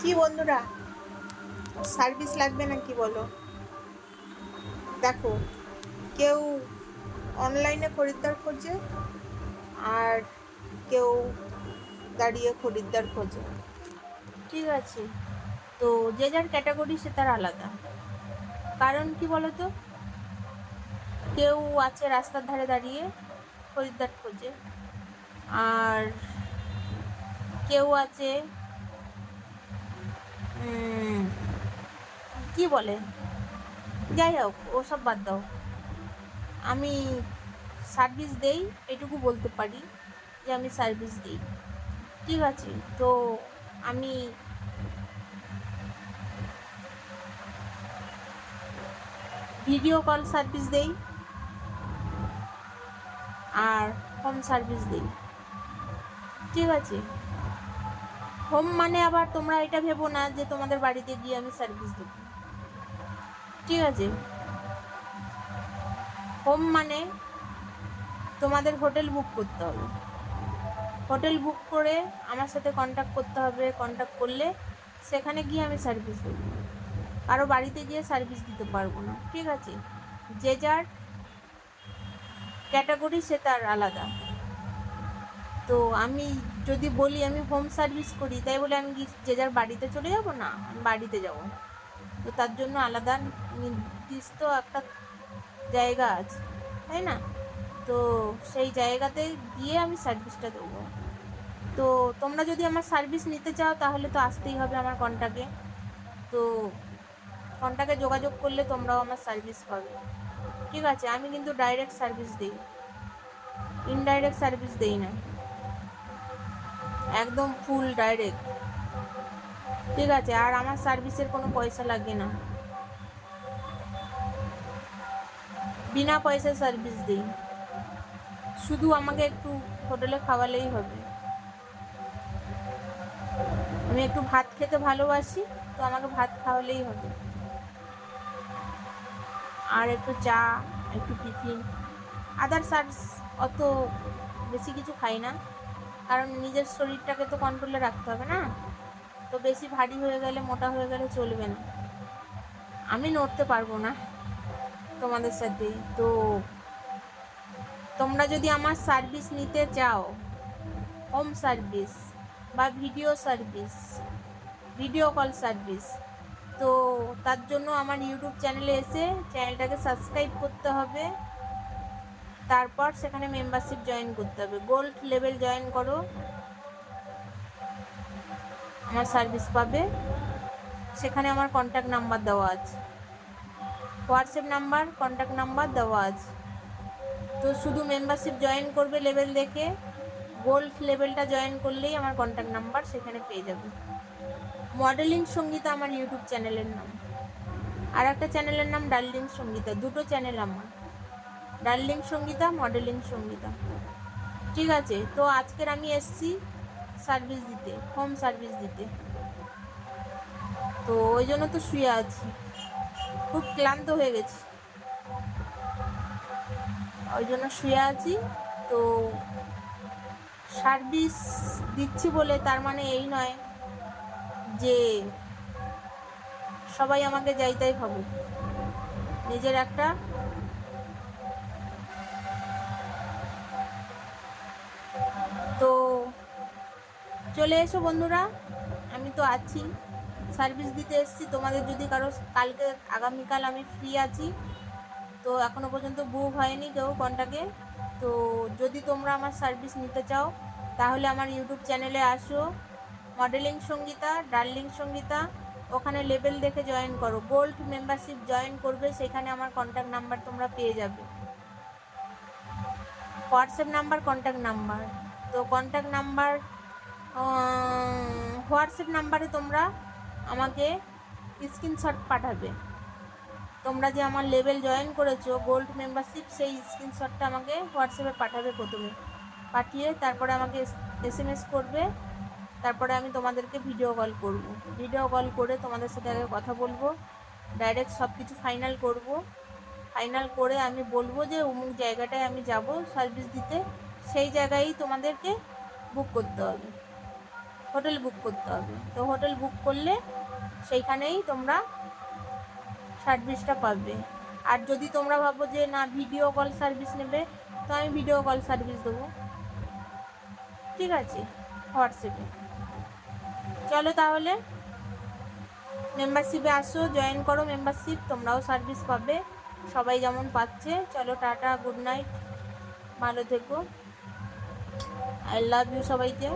কি বন্ধুরা? সার্ভিস লাগবে না কি বলো? দেখো, কেউ অনলাইনে খরিদ্দার খোঁজে আর কেউ দাঁড়িয়ে খরিদ্দার খোঁজে। ঠিক আছে, তো যে যার ক্যাটাগরি সে তার আলাদা। কারণ কি বলতো? কেউ আছে রাস্তার ধারে দাঁড়িয়ে খরিদ্দার খোঁজে। আর কেউ আছে কি বলে? যাই হোক, ওসব বাদ দাও। আমি সার্ভিস দেই, এটুকু বলতে পারি যে আমি সার্ভিস দিই। ঠিক আছে, তো আমি ভিডিও কল সার্ভিস দেই আর হোম সার্ভিস দিই। ঠিক আছে? হোম মানে আবার তোমরা এটা ভেবো না যে তোমাদের বাড়িতে গিয়ে আমি সার্ভিস দেবো। ঠিক আছে? হোম মানে তোমাদের হোটেল বুক করতে হবে। হোটেল বুক করে আমার সাথে কন্ট্যাক্ট করতে হবে কন্ট্যাক্ট করলে সেখানে গিয়ে আমি সার্ভিস দেবো। কারও বাড়িতে গিয়ে সার্ভিস দিতে পারব না, ঠিক আছে? যে যার ক্যাটাগরি সে তার আলাদা। তো আমি যদি বলি আমি হোম সার্ভিস করি, তাই বলে আমি কি যে যার বাড়িতে চলে যাব? না, আমি বাড়িতে যাব। তো তার জন্য আলাদা নির্দিষ্ট একটা জায়গা আছে, তাই না? তো সেই জায়গাতে গিয়ে আমি সার্ভিসটা দেবো। তো তোমরা যদি আমার সার্ভিস নিতে চাও, তাহলে তো আসতেই হবে আমার কন্টাক্টে তো কন্টাক্টে যোগাযোগ করলে তোমরাও আমার সার্ভিস পাবে। ঠিক আছে, আমি কিন্তু ডাইরেক্ট সার্ভিস দিই। ইনডাইরেক্ট সার্ভিস দিই না। একদম ফুল ডাইরেক্ট ঠিক আছে, আর আমার সার্ভিসের কোনো পয়সা লাগে না। বিনা পয়সায় সার্ভিস দিই। শুধু আমাকে একটু হোটেলে খাওয়ালেই হবে। আমি একটু ভাত খেতে ভালোবাসি, তো আমাকে ভাত খাওয়ালেই হবে। আর একটু চা, একটু টিফিন। আদার সার্ভিস অত বেশি কিছু খাই না। কারণ নিজের শরীরটাকে তো কন্ট্রোলে রাখতে হবে না? তো বেশি ভারী হয়ে গেলে, মোটা হয়ে গেলে চলবে না। আমি নড়তে পারব না তোমাদের সাথে। তো তোমরা যদি আমার সার্ভিস নিতে চাও হোম সার্ভিস বা video service video call service তো তার জন্য আমার ইউটিউব চ্যানেলে এসে চ্যানেলটাকে সাবস্ক্রাইব করতে হবে। তারপর সেখানে মেম্বারশিপ জয়েন করতে হবে। গোল্ড লেভেল জয়েন করো। আমার সার্ভিস পাবে। সেখানে আমার কন্ট্যাক্ট নাম্বার দেওয়া আছে। হোয়াটসঅ্যাপ নাম্বার কন্ট্যাক্ট নাম্বার দেওয়া আছে। তো শুধু মেম্বারশিপ জয়েন করবে লেভেল দেখে। গোল্ড লেভেলটা জয়েন করলেই আমার কন্ট্যাক্ট নাম্বার সেখানে পেয়ে যাবে। মডেলিং সঙ্গীতা আমার ইউটিউব চ্যানেলের নাম। আর একটা চ্যানেলের নাম ডার্লিং সঙ্গীতা। দুটো চ্যানেল আমার। Darling Sangeeta, modelling Sangeeta. ঠিক আছে, তো আজকের আমি এসছি সার্ভিস দিতে, হোম সার্ভিস দিতে। তো ওই জন্য তো শুয়ে আছি। খুব ক্লান্ত হয়ে গেছি। ওই জন্য শুয়ে আছি। তো সার্ভিস দিচ্ছি বলে তার মানে এই নয় যে সবাই আমাকে যাইতাই ভাবুক। নিজের একটা চলে এসো বন্ধুরা, আমি তো আছি। সার্ভিস দিতে এসেছি, তোমাদের যদি কারও কালকে, আগামীকাল আমি ফ্রি আছি। তো এখনও পর্যন্ত বুক হয়নি কেউ কন্টাকে তো যদি তোমরা আমার সার্ভিস নিতে চাও, তাহলে আমার ইউটিউব চ্যানেলে আসো। মডেলিং সঙ্গীতা ডার্লিং সঙ্গীতা, ওখানে লেভেল দেখে জয়েন করো। গোল্ড মেম্বারশিপ জয়েন করবে, সেখানে আমার কন্ট্যাক্ট নাম্বার তোমরা পেয়ে যাবে। হোয়াটসঅ্যাপ নাম্বার কন্ট্যাক্ট নাম্বার তো কন্ট্যাক্ট নাম্বার হোয়াটসঅ্যাপ নাম্বারে তোমরা আমাকে স্ক্রিনশট পাঠাবে। তোমরা যে আমার লেভেল জয়েন করেছ, গোল্ড মেম্বারশিপ, সেই স্ক্রিনশটটা আমাকে হোয়াটসঅ্যাপে পাঠাবে প্রথমে। পাঠিয়ে তারপরে আমাকে এস এম এস করবে। তারপরে আমি তোমাদেরকে ভিডিও কল করব। ভিডিও কল করে তোমাদের সাথে আগে কথা বলব। ডাইরেক্ট সব কিছু ফাইনাল করব। ফাইনাল করে আমি বলব যে অমুক জায়গাটায় আমি যাব সার্ভিস দিতে। সেই জায়গায়ই তোমাদেরকে বুক করতে হবে। হোটেল বুক করতে হবে। তো হোটেল বুক করলে সেইখানেই তোমরা সার্ভিসটা পাবে। আর যদি তোমরা ভাবো যে না ভিডিও কল সার্ভিস নেবে তো আমি ভিডিও কল সার্ভিস দেবো। ঠিক আছে হোয়াটসঅ্যাপে। চলো তাহলে মেম্বারশিপে আসো জয়েন করো মেম্বারশিপ তোমরাও সার্ভিস পাবে। সবাই যেমন পাচ্ছে চলো টাটা গুড নাইট ভালো থেকো। আই লাভ ইউ সবাইকে।